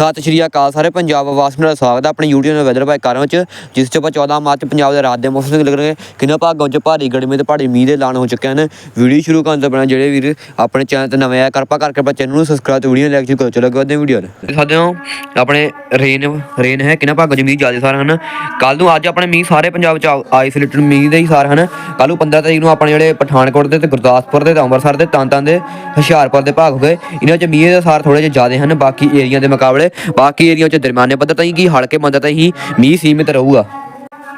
ਸਤਿ ਸ਼੍ਰੀ ਅਕਾਲ ਸਾਰੇ ਪੰਜਾਬ ਵਾਸੀਆਂ ਦਾ ਸਵਾਗਤ ਹੈ ਆਪਣੇ YouTube ਚੈਨਲ ਵੈਦਰ ਬਾਈ ਕਾਰਾਂ ਵਿੱਚ, ਜਿਸ 'ਚ ਆਪਾਂ 14 ਮਾਰਚ ਪੰਜਾਬ ਦੇ ਰਾਤ ਦੇ ਮੌਸਮ ਦੀ ਗੱਲ ਕਿੰਨਾ ਭਾਗਾਂ 'ਚ ਭਾਰੀ ਗਰਮੀ ਤੇ ਭਾਰੀ ਮੀਂਹ ਦੇ ਐਲਾਨ ਹੋ ਚੁੱਕੇ ਹਨ। ਵੀਡੀਓ ਸ਼ੁਰੂ ਕਰਨ ਤੋਂ ਪਹਿਲਾਂ ਜਿਹੜੇ ਵੀਰ ਆਪਣੇ ਚੈਨਲ ਤੇ ਨਵੇਂ ਆਇਆ ਕਿਰਪਾ ਕਰਕੇ ਆਪਣੇ ਚੈਨਲ ਨੂੰ ਸਬਸਕ੍ਰਾਈਬ ਤੇ ਵੀਡੀਓ ਲਾਈਕ ਸ਼ੁਰੂ ਕਰੋ। ਚਲੋ ਕਰਦੇ ਹਾਂ ਵੀਡੀਓ ਨੂੰ ਸਾਡੇ ਆਪਣੇ ਰੇਨ ਰੇਨ ਹੈ, ਕਿੰਨਾ ਭਾਗਾਂ 'ਚ ਮੀਂਹ ਜ਼ਿਆਦਾ ਸਾਰ ਹਨ। ਕੱਲ ਨੂੰ ਅੱਜ ਆਪਣੇ ਮੀਂਹ ਸਾਰੇ ਪੰਜਾਬ 'ਚ ਆਈਸੋਲੇਟਡ ਮੀਂਹ ਦੇ ਹੀ ਸਾਰ ਹਨ। ਕੱਲ ਨੂੰ 15 ਤਰੀਕ ਨੂੰ ਆਪਣੇ ਜਿਹੜੇ ਪਠਾਨਕੋਟ ਦੇ ਤੇ ਗੁਰਦਾਸਪੁਰ ਦੇ ਤੇ ਅੰਮ੍ਰਿਤਸਰ ਦੇ ਤਾਂਤਾਂ ਦੇ, ਹੁਸ਼ਿਆਰਪੁਰ ਦੇ ਭਾਗ ਹੋ ਗਏ। ਇਹਨਾਂ 'ਚ ਮੀਂਹ ਦੇ ਸਾਰ ਥੋੜੇ ਜਿਹੇ ਜ਼ਿਆਦਾ ਹਨ, ਬਾਕੀ ਏਰੀਆ ਦੇ ਮੁਕਾਬਲੇ। ਬਾਕੀ ਏਰੀਆ 'ਚ ਦਰਮਿਆਨੇ ਪੱਧਰ ਤਾਈਂ ਕੀ, ਹਲਕੇ ਮੰਦਰ ਤਾਈਂ ਹੀ ਮੀਂਹ ਸੀਮਿਤ ਰਹੂਗਾ।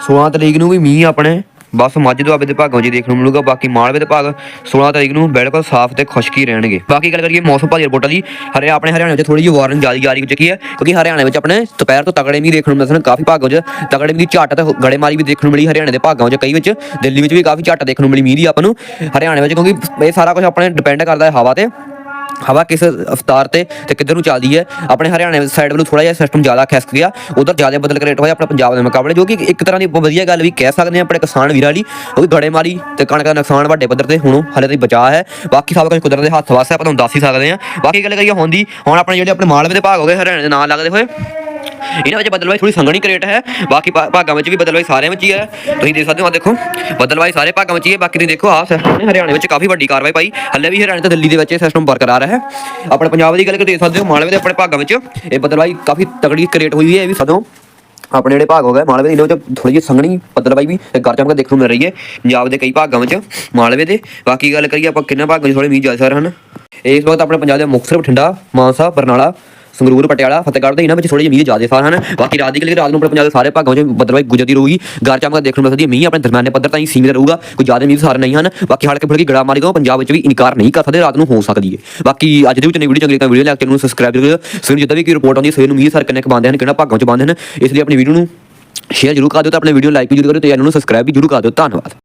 16 ਤਰੀਕ ਨੂੰ ਵੀ ਮੀਂਹ ਆਪਣੇ, ਬਸ ਮੱਝ ਦੁਆਬੇ ਦੇ ਭਾਗਾਂ 'ਚ ਦੇਖਣ ਨੂੰ ਮਿਲੂਗਾ, ਬਾਕੀ ਮਾਲਵੇ ਦੇ ਭਾਗ 16 ਤਰੀਕ ਨੂੰ ਬਿਲਕੁਲ ਸਾਫ਼ ਤੇ ਖੁਸ਼ਕੀ ਰਹਿਣਗੇ। ਬਾਕੀ ਗੱਲ ਕਰੀਏ ਮੌਸਮ ਭਾਰੀ ਰਿਪੋਰਟਾਂ ਦੀ, ਹਰੇ, ਆਪਣੇ ਹਰਿਆਣੇ ਵਿੱਚ ਥੋੜੀ ਜਿਹੀ ਵਾਰਨਿੰਗ ਜਾਰੀ ਜਾਰੀ ਹੋ ਚੁੱਕੀ ਹੈ, ਕਿਉਂਕਿ ਹਰਿਆਣੇ ਵਿੱਚ ਆਪਣੇ ਦੁਪਹਿਰ ਤੋਂ ਤਗੜੇ ਮੀਂਹ ਦੇਖਣ ਨੂੰ ਮਿਲਦੇ ਹਨ ਕਾਫੀ ਭਾਗਾਂ 'ਚ ਤਗੜੇ ਮੀਂਹ ਦੀ ਝੱਟ ਤੇ ਗੜੇਮਾਰੀ ਵੀ ਦੇਖਣ ਨੂੰ ਮਿਲੀ ਹਰਿਆਣੇ ਦੇ ਭਾਗਾਂ 'ਚ ਕਈ ਵਿੱਚ ਦਿੱਲੀ ਵਿੱਚ ਵੀ ਕਾਫੀ ਝਾਟ ਦੇਖਣ ਨੂੰ ਮਿਲੀ ਮੀਂਹ ਦੀ ਆਪਾਂ ਨੂੰ, ਹਰਿਆਣੇ ਵਿੱਚ ਕਿਉਂਕਿ ਇਹ ਸਾਰਾ ਕੁਝ ਆਪਣੇ ਡਿਪੈਂਡ ਕਰਦਾ ਹੈ ਹਵਾ ਤੇ। ਹਵਾ ਕਿਸ ਅਫਤਾਰ ਤੇ ਤੇ ਕਿੱਧਰ ਨੂੰ ਚੱਲਦੀ ਹੈ? ਆਪਣੇ ਹਰਿਆਣਾ ਸਾਈਡ ਵੱਲੋਂ ਥੋੜਾ ਜਿਹਾ ਸਿਸਟਮ ਜ਼ਿਆਦਾ ਖਿਸਕ ਗਿਆ। ਉਧਰ ਜ਼ਿਆਦਾ ਬਦਲ ਕੇ ਰੇਟ ਹੋਇਆ ਆਪਣੇ ਪੰਜਾਬ ਦੇ ਮੁਕਾਬਲੇ, ਜੋ ਕਿ ਇੱਕ ਤਰ੍ਹਾਂ ਦੀ ਵਧੀਆ ਗੱਲ ਵੀ ਕਹਿ ਸਕਦੇ ਹਾਂ ਆਪਣੇ ਕਿਸਾਨ ਵੀਰਾਂ ਲਈ। ਕਿਉਂਕਿ ਗੜੇਮਾਰੀ ਤੇ ਕਣਕ ਦਾ ਨੁਕਸਾਨ ਵੱਡੇ ਪੱਧਰ ਤੇ ਹੁਣ ਹਲੇ ਤੱਕ ਬਚਾ ਹੈ। ਬਾਕੀ ਸਭ ਕੁਝ ਕੁਦਰਤ ਦੇ ਹੱਥ ਵਾਸਤੇ ਆਪਾਂ ਤੁਹਾਨੂੰ ਦੱਸ ਹੀ ਸਕਦੇ ਹਾਂ। ਬਾਕੀ ਗੱਲ ਕਰੀਏ ਹੁਣ ਦੀ, ਹੁਣ ਆਪਣੇ ਜਿਹੜੇ ਆਪਣੇ ਮਾਲਵੇ ਦੇ ਭਾਗ ਹੋ ਗਏ, ਹਰਿਆਣੇ ਦੇ ਨਾਲ ਲੱਗਦੇ ਹੋਏ। ਇਹਨਾਂ ਵਿੱਚ ਬਦਲਵਾਈ ਥੋੜੀ ਸੰਘਣੀ ਕ੍ਰੀਏਟ ਹੈ, ਬਾਕੀ ਭਾਗਾਂ ਵਿੱਚ ਵੀ ਬਦਲਵਾਈ ਸਾਰਿਆਂ ਵਿੱਚ ਹੀ ਹੈ। ਤੁਸੀਂ ਦੇਖ ਸਕਦੇ ਹੋ ਆ ਦੇਖੋ, ਬਦਲਵਾਈ ਸਾਰੇ ਭਾਗਾਂ ਵਿੱਚ ਹੀ ਹੈ, ਬਾਕੀ ਤੁਸੀਂ ਦੇਖੋ, ਆਹ ਸਿਸਟਮ ਨੇ ਹਰਿਆਣੇ ਵਿੱਚ ਕਾਫੀ ਵੱਡੀ ਕਾਰਵਾਈ ਪਾਈ। ਹੱਲੇ ਵੀ ਹਰਿਆਣੇ ਤੇ ਦਿੱਲੀ ਦੇ ਵਿੱਚ ਇਹ ਸਿਸਟਮ ਬਰਕਰਾਰ ਹੈ। ਆਪਣੇ ਪੰਜਾਬ ਦੀ ਗੱਲ ਕਰੀਏ, ਦੇਖ ਸਕਦੇ ਹੋ, ਮਾਲਵੇ ਦੇ ਆਪਣੇ ਭਾਗਾਂ ਵਿੱਚ ਇਹ ਬਦਲਵਾਈ ਕਾਫੀ ਤਕੜੀ ਕਰੇਟ ਹੋਈ ਹੈ, ਇਹ ਵੀ ਸਦੋਂ। ਆਪਣੇ ਜਿਹੜੇ ਭਾਗ ਹੋ ਗਏ, ਮਾਲਵੇ ਦੇ ਇਹਨਾਂ ਵਿੱਚ ਥੋੜੀ ਜਿਹੀ ਸੰਘਣੀ ਬਦਲਵਾਈ ਵੀ ਤੇ ਗਰ ਚਮਕ ਦੇਖਣ ਨੂੰ ਮਿਲ ਰਹੀ ਹੈ। ਪੰਜਾਬ ਦੇ ਕਈ ਭਾਗਾਂ ਵਿੱਚ, ਮਾਲਵੇ ਦੇ। ਬਾਕੀ ਗੱਲ ਕਰੀਏ ਆਪਾਂ ਕਿੰਨਾ ਭਾਗਾਂ 'ਚ ਥੋੜੇ ਮੀਂਹ ਜ਼ਿਆਦਾ ਹਨ। ਇਸ ਵਕਤ ਆਪਣੇ ਪੰਜਾਬ ਦੇ ਮੁਕਤਸਰ ਬਠਿੰਡਾ, ਮਾਨਸਾ, ਬਰਨਾਲਾ ਸੰਗਰੂਰ, ਪਟਿਆਲਾ, ਫਤਿਹਗੜ੍ਹ ਦੇ ਇਹਨਾਂ ਵਿੱਚ ਥੋੜੀ ਜਿਹੀ ਮੀਂਹ ਜ਼ਿਆਦਾ ਸਾਰ ਹਨ। ਬਾਕੀ ਰਾਤ ਦੀ ਗੱਲ ਰਾਤ ਨੂੰ ਆਪਣੇ ਪੰਜਾਬ ਦੇ ਸਾਰੇ ਭਾਗਾਂ ਵਿੱਚ ਬਦਲਵਾਈ ਗੁਜਰਦੀ ਰਹੂਗੀ। ਗਰ ਚਮਕ ਦੇਖਣ ਨੂੰ ਮਿਲ ਸਕਦੀ ਹੈ ਮੀਂਹ ਆਪਣੇ ਦਰਮਿਆਨੇ ਪੱਧਰ ਤਾਈਂ ਸੀਮਿਤ ਰਹੂਗਾ। ਕੋਈ ਜ਼ਿਆਦਾ ਮੀਂਹ ਸਾਰ ਨਹੀਂ ਹਨ। ਬਾਕੀ ਹਲਕੇ ਫੁਲਕੇ ਗੜਾ ਮਾਰੀ ਤੋਂ ਪੰਜਾਬ ਵਿੱਚ ਵੀ ਇਨਕਾਰ ਨਹੀਂ ਕਰ ਸਕਦੇ, ਰਾਤ ਨੂੰ ਹੋ ਸਕਦੀ ਹੈ ਬਾਕੀ ਅੱਜ ਦੇ ਵਿੱਚ ਨੇ ਵੀਡੀਓ, ਚੰਗੀ ਲੱਗੀ ਵੀਡੀਓ ਲਾਈਕ ਚੈਨਲ ਨੂੰ ਸਬਸਕ੍ਰਾਈਬ ਕਰੋ ਸਵੇਰ ਜਿੱਦਾਂ ਵੀ ਕੋਈ ਰਿਪੋਰਟ ਆਉਂਦੀ ਸਵੇਰ ਨੂੰ ਮੀਂਹ ਸਾਰ ਕਿੰਨੇ ਕੁ ਬੰਦੇ ਹਨ ਕਿਹੜਾ ਭਾਗਾਂ ਚ ਬੰਦੇ ਹਨ, ਇਸ ਲਈ ਆਪਣੀ ਵੀਡੀਓ ਨੂੰ ਸ਼ੇਅਰ ਜ਼ਰੂਰ ਕਰ ਦਿਓ ਤੇ ਆਪਣੇ ਵੀਡੀਓ ਲਾਈਕ ਵੀ ਜ਼ਰੂਰ ਕਰਿਓ ਤੇ ਚੈਨਲ ਨੂੰ ਸਬਸਕ੍ਰਾਈਬ ਵੀ ਜ਼ਰੂਰ ਕਰ ਦਿਓ। ਧੰਨਵਾਦ।